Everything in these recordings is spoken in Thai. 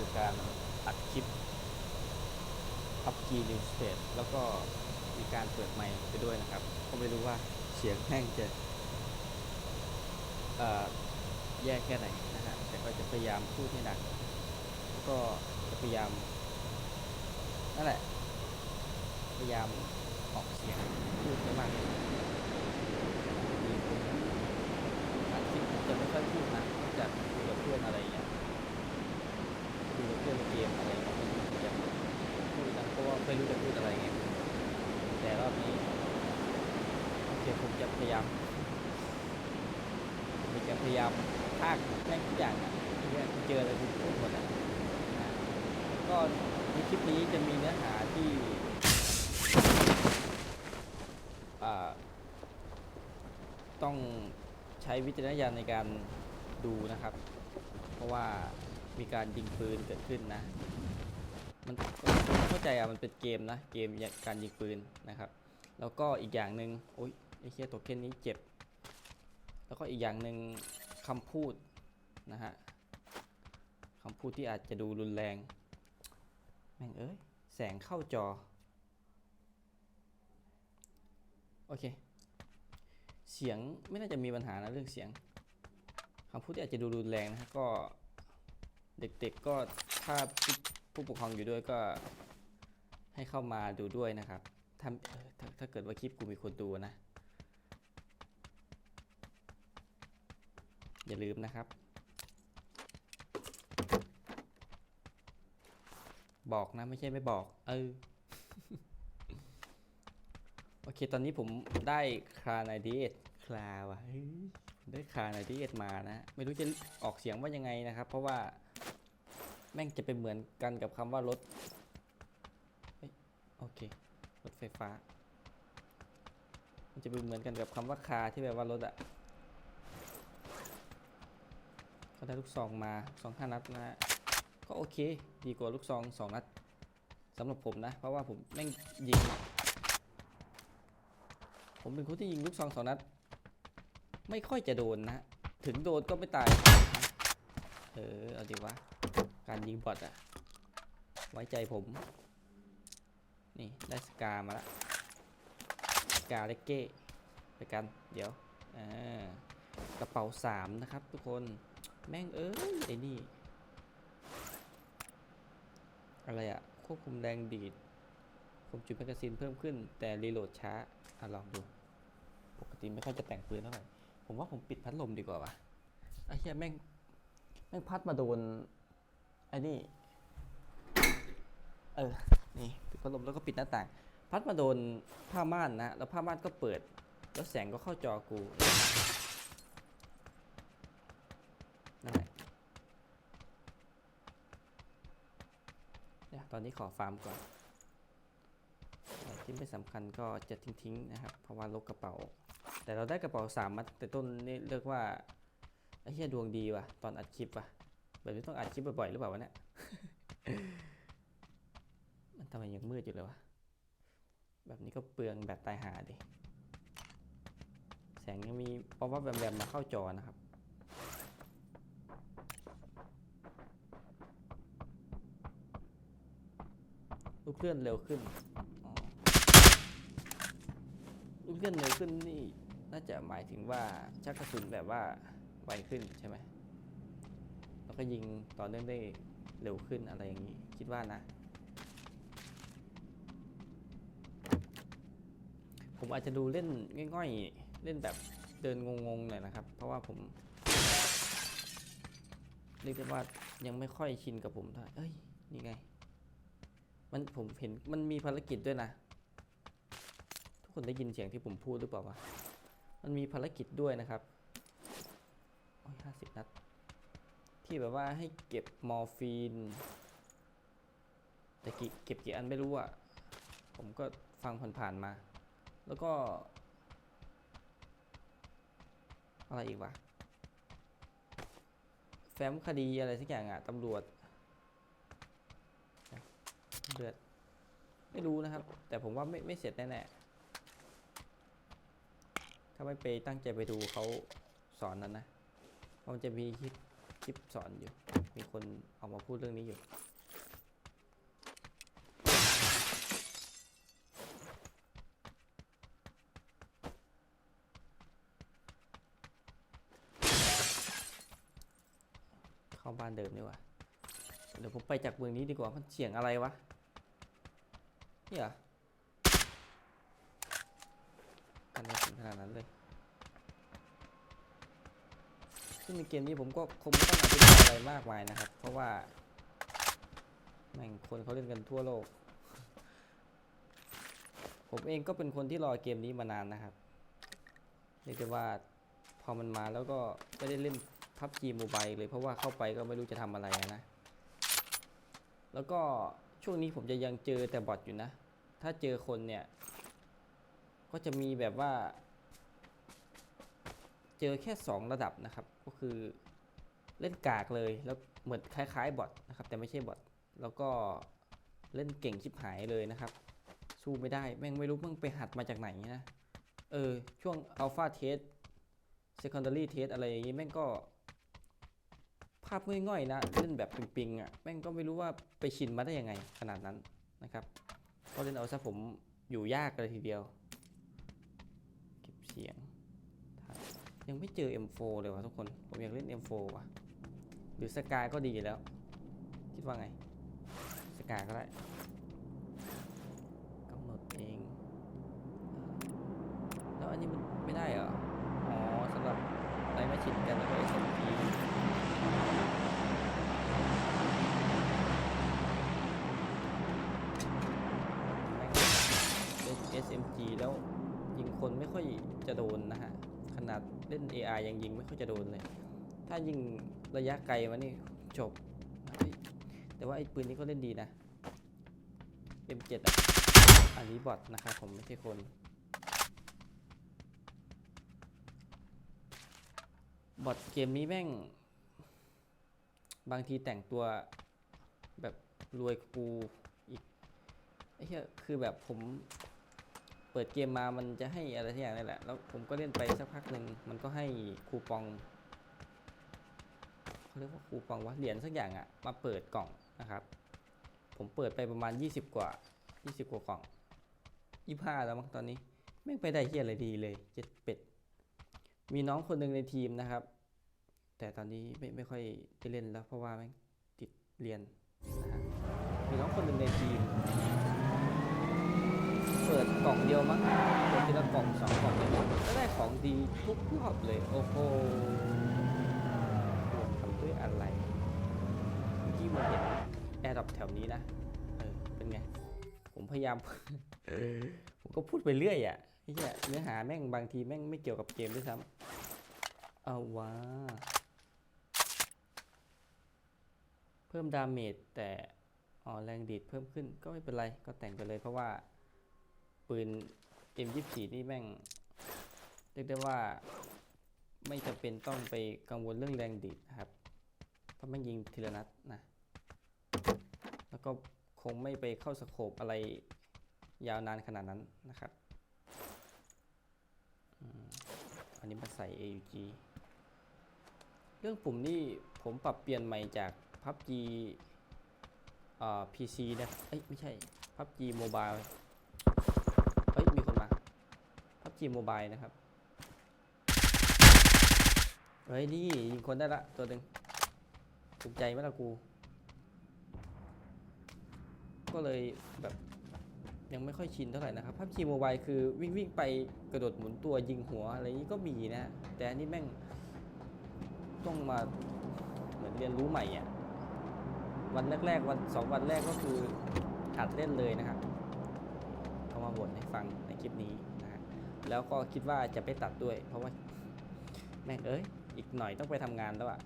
คือการอัดคลิป PUBG New State แล้วก็มีการเปิดไมค์ไปด้วยนะครับ ก็ไม่รู้ว่าเสียงแม่งจะแย่แค่ไหนนะฮะแต่ก็จะพยายามพูดให้หนักแล้วก็จะพยายามนั่นแหละ พยายามออกเสียงพูดให้มากที่สุดอัดคลิปจะไม่ค่อยพูดนะนอกจากคุยกับเพื่อนอะไรอย่างเงี้ย เพื่อนในเกมอะไรอย่างเงี้ยผมจะพูดนะเพราะว่าไม่รู้จะพูดอะไรไงแต่รอบนี้โอเคผมจะพยายามผมจะพยายามพากแม่งทุกอย่างอะที่เจออะไรผมพูดหมดอะนะก็ในคลิปนี้จะมีเนื้อหาที่ต้องใช้วิจารณญาณในการดูนะครับ เพราะว่า มีการยิงปืนเกิดขึ้นนะ มันเข้าใจอะมันเป็นเกมนะ เกมการยิงปืนนะครับ แล้วก็อีกอย่างหนึ่งโอ๊ยไอ้เชี่ยตัวเคนนี้เจ็บ แล้วก็อีกอย่างหนึ่งคำพูดนะฮะคำพูดที่อาจจะดูรุนแรง แม่งเอ้ย แสงเข้าจอ โอเค เสียงไม่น่าจะมีปัญหานะเรื่องเสียงคำพูดที่อาจจะดูรุนแรงนะฮะก็ เด็กๆก็ถ้าผู้ปกครองอยู่ด้วยก็ให้เข้ามาดูด้วยนะครับถ้าเอ่อถ้าถ้าเกิดว่าคลิปกูมีคนดูนะ อย่าลืมนะครับ บอกนะไม่ใช่ไม่บอก เออ โอเค ตอนนี้ผมได้คานาดีเอทคลาวะ ได้คาในาดีเอทมานะ ไม่รู้จะออกเสียงว่ายังไงนะครับ เพราะว่าแม่งจะเป็นเหมือนกันกับคำว่ารถโอเค รถไฟฟ้า มันจะเป็นเหมือนกันกับคำว่าคาที่แปลว่ารถอะก็ได้ลูกซองมาสองห้านัดนะฮะก็โอเค ดีกว่าลูกซองสองนัดสำหรับผมนะ เพราะว่าผมแม่งยิง ผมเป็นคนที่ยิงลูกซองสองนัด ไม่ค่อยจะโดนนะ ถึงโดนก็ไม่ตาย เออ เอาดีวะ การยิงบอทอะไว้ใจผม นี่ ได้สกามาละสกาเลกเก้ไปกัน เดี๋ยวอ่ากระเป๋าสามนะครับทุกคน แม่งเอ้ยไอ้นี่ อะไรอะควบคุมแรงดีดคมจุดแมกกาซีนเพิ่มขึ้นแต่รีโหลดช้า อะลองดู ปกติไม่ค่อยจะแต่งปืนเท่าไหร่ ผมว่าผมปิดพัดลมดีกว่าวะไอ้เหี้ยแม่งแม่งพัดมาโดนไอ้นี่ เออ นี่ปิดพัดลมแล้วก็ปิดหน้าต่าง พัดมาโดนผ้าม่านนะ แล้วผ้าม่านก็เปิด แล้วแสงก็เข้าจอกูนั่นแหละเนี่ยตอนนี้ขอฟาร์มก่อนที่ไม่สำคัญก็จะทิ้งๆนะครับ เพราะว่าลกกระเป๋า แต่เราได้กระเป๋าสามมาแต่ต้นนี่เรียกว่าไอ้เหี้ยดวงดีว่ะตอนอัดคลิปว่ะแบบนี้ต้องอัดคลิปบ่อยๆหรือเปล่าวะเนี่ยมันทำไมยังมืดอยู่เลยวะแบบนี้ก็เปลืองแบตตายหาดิแสงยังมีเพราะว่าแบมๆมาเข้าจอนะครับลูกเคลื่อนเร็วขึ้นลูกเคลื่อนเร็วขึ้นนี่ น่าจะหมายถึงว่าชักกระสุนแบบว่าไวขึ้นใช่ไหมแล้วก็ยิงต่อเนื่องได้เร็วขึ้นอะไรอย่างนี้ คิดว่านะ ผมอาจจะดูเล่นง่อยๆ เล่นแบบเดินงงๆหน่อยนะครับ เพราะว่าผมเรียกได้ว่ายังไม่ค่อยชินกับผมเท่าไหร่เอ้ย นี่ไง มันผมเห็นมันมีภารกิจด้วยนะ ทุกคนได้ยินเสียงที่ผมพูดหรือเปล่าวะ มันมีภารกิจด้วยนะครับโอ้ยห้าสิบนัด ที่แบบว่าให้เก็บมอร์ฟีน แต่กี่เก็บกี่อันไม่รู้อะผมก็ฟังผ่านๆมา แล้วก็ อะไรอีกวะ แฟ้มคดีอะไรสักอย่างอะตำรวจเลือด ไม่รู้นะครับ แต่ผมว่าไม่ไม่เสร็จแน่ๆ ถ้าไม่ไปตั้งใจไปดูเขาสอนนั้นนะเพราะมันจะมีคลิปคลิปสอนอยู่ มีคนออกมาพูดเรื่องนี้อยู่ เข้าบ้านเดิมดีกว่า เดี๋ยวผมไปจากเมืองนี้ดีกว่า มันเสียงอะไรวะ เนี่ยเหรอกั นาดนั้นเลย ซึ่งในเกมนี้ผมก็คงไม่ต้องอธิบายอะไรมากมายนะครับ เพราะว่าแม่งคนเขาเล่นกันทั่วโลก ผมเองก็เป็นคนที่รอเกมนี้มานานนะครับเรียกได้ว่าพอมันมาแล้วก็ไม่ได้เล่นพับจีโมบายเลยเพราะว่าเข้าไปก็ไม่รู้จะทำอะไรนะ แล้วก็ช่วงนี้ผมจะยังเจอแต่บอทอยู่นะ ถ้าเจอคนเนี่ย ก็จะมีแบบว่า เจอแค่ 2 ระดับนะครับ ก็คือเล่นกากเลยแล้วเหมือนคล้ายๆบอทนะครับ แต่ไม่ใช่บอทแล้วก็เล่นเก่งชิบหายเลยนะครับ สู้ไม่ได้แม่งไม่รู้มึงไปหัดมาจากไหนนะเออช่วงอัลฟาเทส secondary test อะไรอย่างงี้แม่งก็ ภาพง่อยๆนะ เล่นแบบปิงๆอะแม่งก็ไม่รู้ว่าไปชินมาได้ยังไงขนาดนั้นนะครับก็เล่นเอาซะผมอยู่ยากเลยทีเดียว เก็บเสียง ยังไม่เจอ M4 เลยวะทุกคน ผมอยากเล่น M4 ว่ะหรือสกายก็ดีแล้ว คิดว่าไง สกายก็ได้กำหนดเอง แล้วอันนี้มันไม่ได้เหรอ อ๋อสำหรับไรไม่ชินกันแล้วก็ SMP แม่งเล่น SMG แล้วยิงคนไม่ค่อยจะโดนนะฮะ นาดเล่น AI ยังยิงไม่ค่อยจะโดนเลย ถ้ายิงระยะไกลมานี่จบ แต่ว่าไอ้ปืนนี้ก็เล่นดีนะ M7 อะอันนี้บอทนะครับผมไม่ใช่คน บอทเกมนี้แม่ง บางทีแต่งตัวแบบรวยกูอีกไอ้เหี้ยคือแบบผม เปิดเกมมามันจะให้อะไรที่อย่างนี่แหละ แล้วผมก็เล่นไปสักพักหนึ่งมันก็ให้คูปองเขาเรียกว่าคูปองวะเหรียญสักอย่างอะมาเปิดกล่องนะครับ ผมเปิดไปประมาณ 20 กว่า 20 กว่ากล่อง25แล้วมั้งตอนนี้แม่ไปได้เฮียอะไรดีเลยเจ็ดเป็ด มีน้องคนหนึ่งในทีมนะครับ แต่ตอนนี้ไม่ไม่ค่อยได้เล่นแล้วเพราะว่าแม่งติดเรียนนะฮะมีน้องคนหนึ่งในทีม เปิดกล่องเดียวมั้งเปิดทีละกล่องสองกล่องเลยก็ได้ของดีทุกรอบเลย โอ้โหทำด้วยอะไรเมื่อกี้มาเห็นแอร์ดรอปแถวนี้นะ เออ เป็นไง ผมพยายาม ผมก็พูดไปเรื่อยอะเหี้ยเนื้อหาแม่งบางทีแม่งไม่เกี่ยวกับเกมด้วยซ้ำเอาว่าเพิ่มดาเมจแต่อ๋อแรงดีดเพิ่มขึ้นก็ไม่เป็นไรก็แต่งไปเลยเพราะว่า ปืน M24 นี่แม่ง เรียกได้ว่า ไม่จำเป็นต้องไปกังวลเรื่องแรงดีดนะครับ เพราะแม่งยิงทีละนัดนะ แล้วก็คงไม่ไปเข้าสโคปอะไรยาวนานขนาดนั้นนะครับอันนี้มาใส่ AUG เรื่องปุ่มนี่ผมปรับเปลี่ยนใหม่จาก PUBG อ่า PC นะ เอ้ย ไม่ใช่ PUBG Mobile เฮ้ยมีคนมา PUBG Mobile นะครับ เฮ้ยนี่ยิงคนได้ละตัวหนึ่งถูกใจไหมล่ะกู ก็เลยแบบยังไม่ค่อยชินเท่าไหร่นะครับ PUBG Mobile คือวิ่งวิ่งไปกระโดดหมุนตัวยิงหัวอะไรนี้ก็มีนะ แต่อันนี้แม่งต้องมาเหมือนเรียนรู้ใหม่อะ วันแรกๆวันสองวันแรกก็คือหัดเล่นเลยนะครับเขามาบ่นให้ฟังในคลิปนี้ แล้วก็คิดว่าจะไปตัดด้วย เพราะว่าแม่งเอ้ย อีกหน่อยต้องไปทำงานแล้วอะ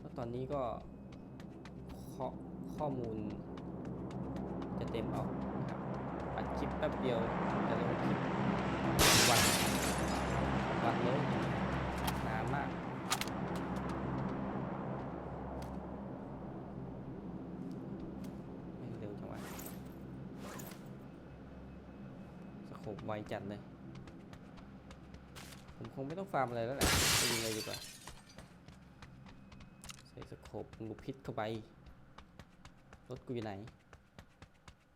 แล้วตอนนี้ก็ข้อข้อมูล จะเต็มเอานะครับอัดคลิปแป๊บเดียวจะลงคลิปวันวันเลยนานมาก ไม่เร็วจังวะสโคบ ไวจัดเลย ผมคงไม่ต้องฟาร์มอะไรแล้วแหละไปยิงเลยดีกว่า ใส่สโคปลูกพิษเข้าไป รถกูอยู่ไหน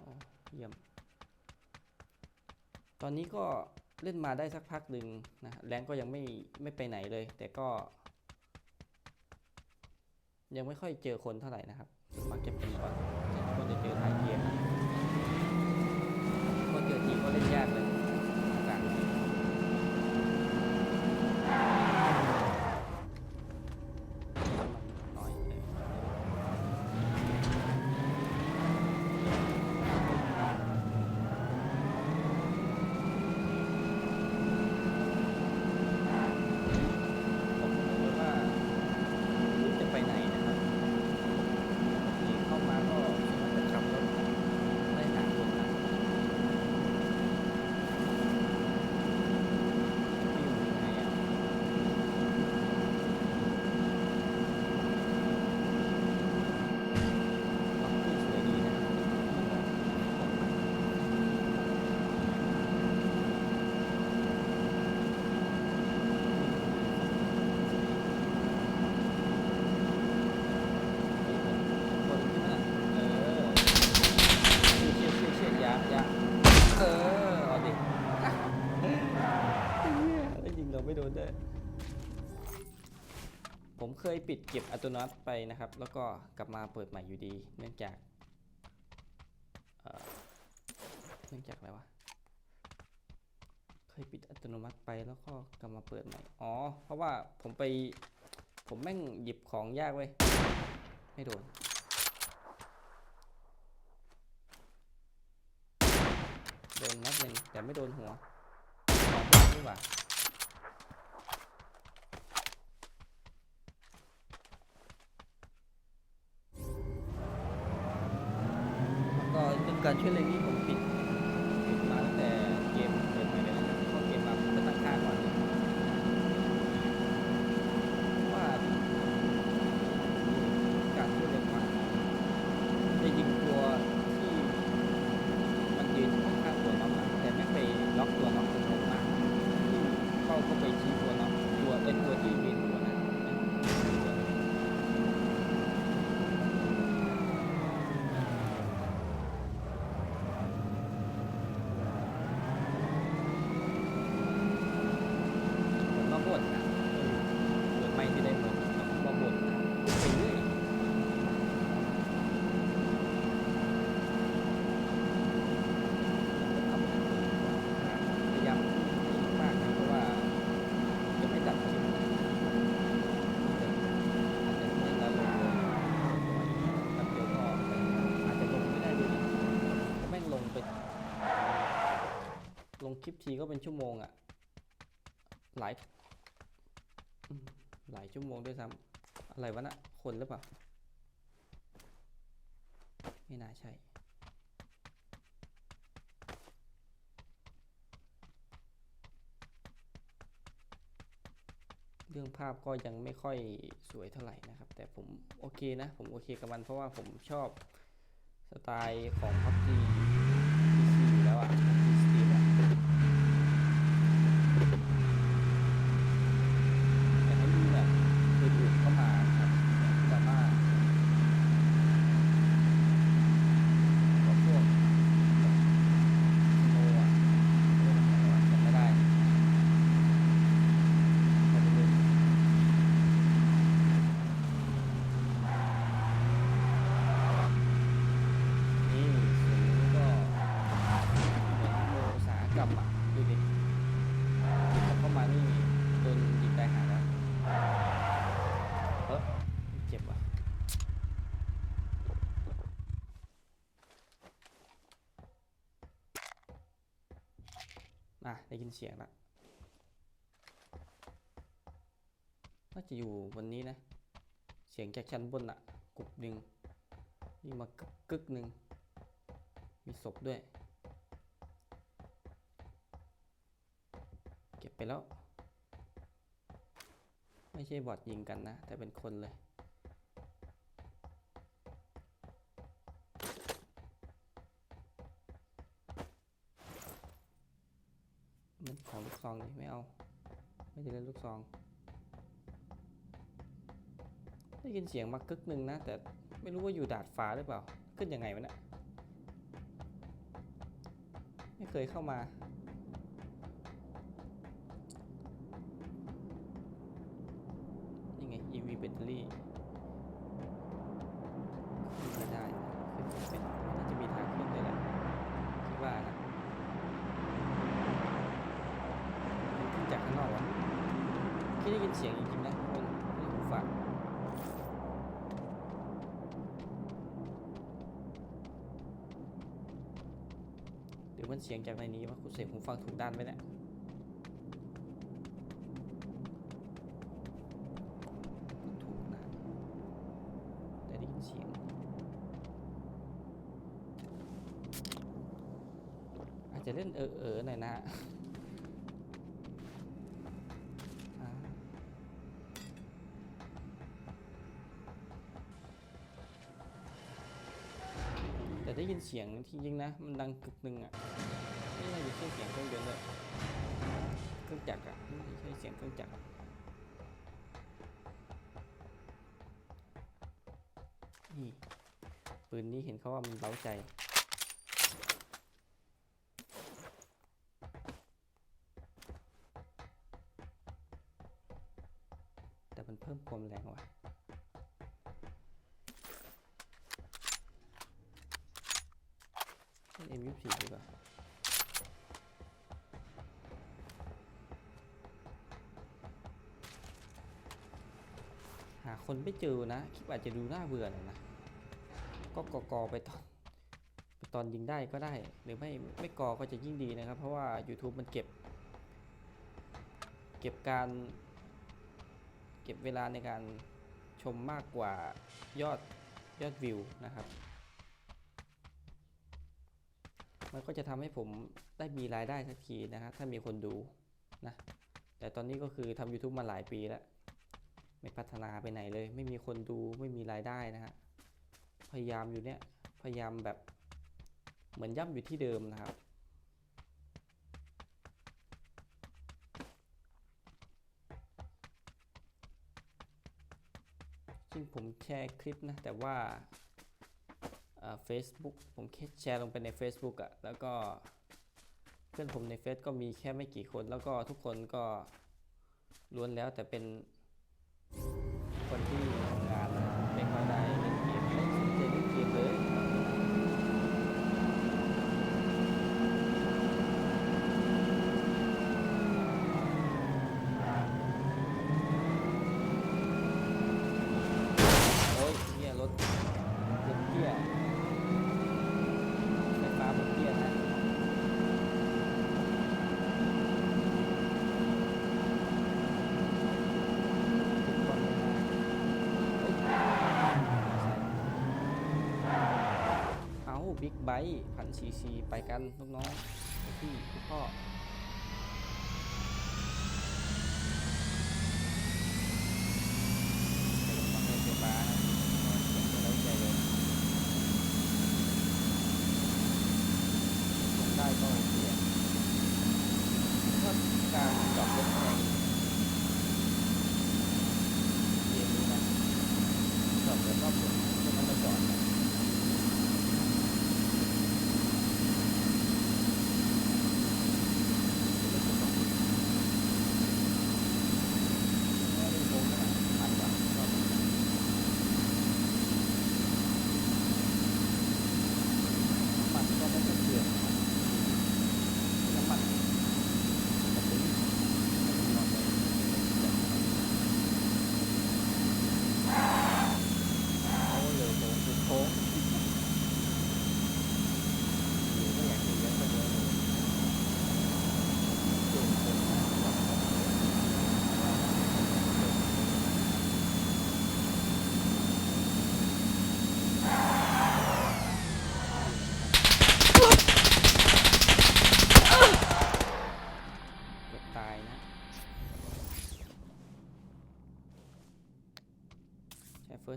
อ๋อเยี่ยม ตอนนี้ก็เล่นมาได้สักพักหนึ่งนะ แรงก็ยังไม่ไม่ไปไหนเลย แต่ก็ ยังไม่ค่อยเจอคนเท่าไหร่นะครับ มักจะป็นก่อนก็จะเจอท้ายเกมก็เจอทีก็เล่นยากเลยโอกาสน้อยเลยผมบอกเลยว่าไม่รู้จะไปไหนนะครับที่เข้ามาก็จะขับรถไล่หาคนนะที่อยู่ยังไงอะ ความที่สวยดีนะครับคนที่มันเออเชี่ยเชี่ยเชี่ยยายาเออเอาดิอะเหี้ยแล้วยิงเราไม่โดนด้วย ผมเคยปิดเก็บอัตโนมัติไปนะครับ แล้วก็กลับมาเปิดใหม่อยู่ดี เนื่องจากเอ่อเนื่องจากอะไรวะ เคยปิดอัตโนมัติไปแล้วก็กลับมาเปิดใหม่ อ๋อ เพราะว่าผมไป ผมแม่งหยิบของยากเว้ย ไม่โดน โดนนัดหนึ่งแต่ไม่โดนหัวของบ้านดีกว่า แล้วก็เรื่องการช่วยเหลือนี่ผมปิดปิดมาตั้งแต่เกมเปิดใหม่เลยนะครับเข้าเกมมาผมไปตั้งค่าก่อนเลยว่าการช่วยเหลือมาจะยิงตัวที่มันยืนข้างๆตัวน้องอะแต่ไม่ไปล็อกตัวน้องจนลงมาที่เข้าก็ไปชี้ตัวน้องตัวไอ้ตัวที่ยืนตัวนั้นตัวนั้น ผมมาบ่นนะเปิดไม่ที่ได้หมดมาบ่นนะไปเรื่อยพยายามมากนะเพราะว่าจะไม่ตัดคลิปนะอาจจะไม่ตัดลงเลยแป๊บเดียวก็อาจจะลงไม่ได้ด้วยดิแม่งลงไป ลงคลิปทีก็เป็นชั่วโมงอะหลาย หลายชั่วโมงด้วยซ้ำอะไรวะนะคนหรือเปล่า ไม่น่าใช่เรื่องภาพก็ยังไม่ค่อยสวยเท่าไหร่นะครับ แต่ผมโอเคนะ ผมโอเคกับมันเพราะว่าผมชอบสไตล์ของ PUBG PC อยู่แล้วอะ PUBG Steam อะ อยากให้มีแบบอื่นๆเข้ามาครับอย่างดราม่าก็พวกโนอะเรื่องอะไรวะจำไม่ได้ขอไปดูนี่ส่วนนี้ก็เหมือนโมอุตสาหกรรมอะดูดิยิงเข้ามานี่โดนยิงตายหาแล้ว เออเจ็บว่ะอะ ได้ยินเสียงละน่าจะอยู่บนนี้นะ เสียงจากชั้นบนอะกรุบหนึ่งนี่มากึกกึกหนึ่งมีศพด้วย เก็บไปแล้ว ไม่ใช่บอทยิงกันนะ แต่เป็นคนเลย มันข องลูกซองเลยไม่เอา ไม่จะเล่นลูกซอง ได้ยินเสียงมากึกหนึ่งนะ แต่ไม่รู้ว่าอยู่ดาดฟ้าหรือเปล่า ขึ้นยังไงวะเนี่ยไม่เคยเข้ามา นี่ไง EV แบตเตอรี่ขึ้นไม่ได้นะขึ้นไม่เป็นน่าจะมีทางขึ้นเลยแหละคิดว่านะมันขึ้นจากข้างนอกวะคิดได้ยิน เสียงจริงๆนะทุกคนหูฟังหรือมันเสียงจากในนี้วะคุณเสียงหูฟังถูกด้านไหมเนี่ย ถูกนะแต่ได้ยินเสียง อาจจะเล่นเออเออหน่อยนะอ่าแต่ ได้ยินเสียงจริงๆนะ มันดังกึกหนึ่งอะนี่น่าจะใช่เสียงเครื่องยนต์เลยเครื่องจักรอะไม่ใช่เสียงเครื่องจักรนี่ปืนนี้เห็นเขาว่ามันเล้าใจแต่มันเพิ่มความแรงว่ะ เล่น M24 ดีกว่าหาคนไม่เจอนะ คลิปอาจจะดูน่าเบื่อหน่อยนะ ก็กอกอไปตอนไปตอนยิงได้ก็ได้ หรือไม่ไม่กอก็จะยิ่งดีนะครับ เพราะว่า YouTube มันเก็บ เก็บการ เก็บเวลาในการชมมากกว่ายอดยอดวิวนะครับ มันก็จะทำให้ผมได้มีรายได้สักทีนะครับถ้ามีคนดูนะแต่ตอนนี้ก็คือทำ YouTube มาหลายปีแล้ว ไม่พัฒนาไปไหนเลย ไม่มีคนดูไม่มีรายได้นะฮะพยายามอยู่เนี่ยพยายามแบบเหมือนย่ำอยู่ที่เดิมนะครับจริงผมแชร์คลิปนะแต่ว่า เฟซบุ๊กผมแค่แชร์ลงไปใน Facebook อะแล้วก็เพื่อนผมในเฟซก็มีแค่ไม่กี่คน แล้วก็ทุกคนก็ล้วนแล้วแต่เป็นคนที่ทำงานไม่ค่อยได้เล่นเกมไม่สนใจเล่นเกมเลยโอ้ยเนี่ยรถรถเตี้ยไฟฟ้ารถเตี้ยนะทุกคนเลยนะ เอา บิ๊กไบค์พันซีซีไปกันลูกน้องพี่พ่อฟังเพลงไฟฟ้านะเสียงจะเล้าใจเลยลงได้ก็โอเคอะก็การจอดรถในเกมนี้นะจอดรถรอบสวนพวกนั้นมาจอดนะ โค้งอยู่ก็อยากจะเลี้ยงไปเลยเก่งเก่งมากเกือบตายนะ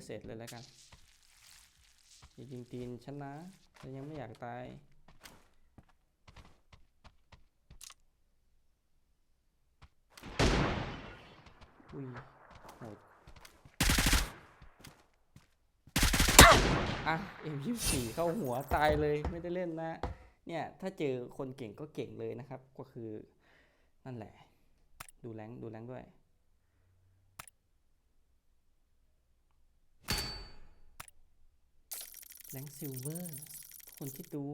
ใช้เฟิร์สเซตเลยแล้วกันอย่ายิงตีนฉันนะฉันยังไม่อยากตายอุ้ยโหดอะ M24 เข้าหัวตายเลยไม่ได้เล่นนะ เนี่ยถ้าเจอคนเก่งก็เก่งเลยนะครับ ก็คือนั่นแหละ ดูแรงดูแรงด้วย แรงซิลเวอร์ทุกคนที่ดู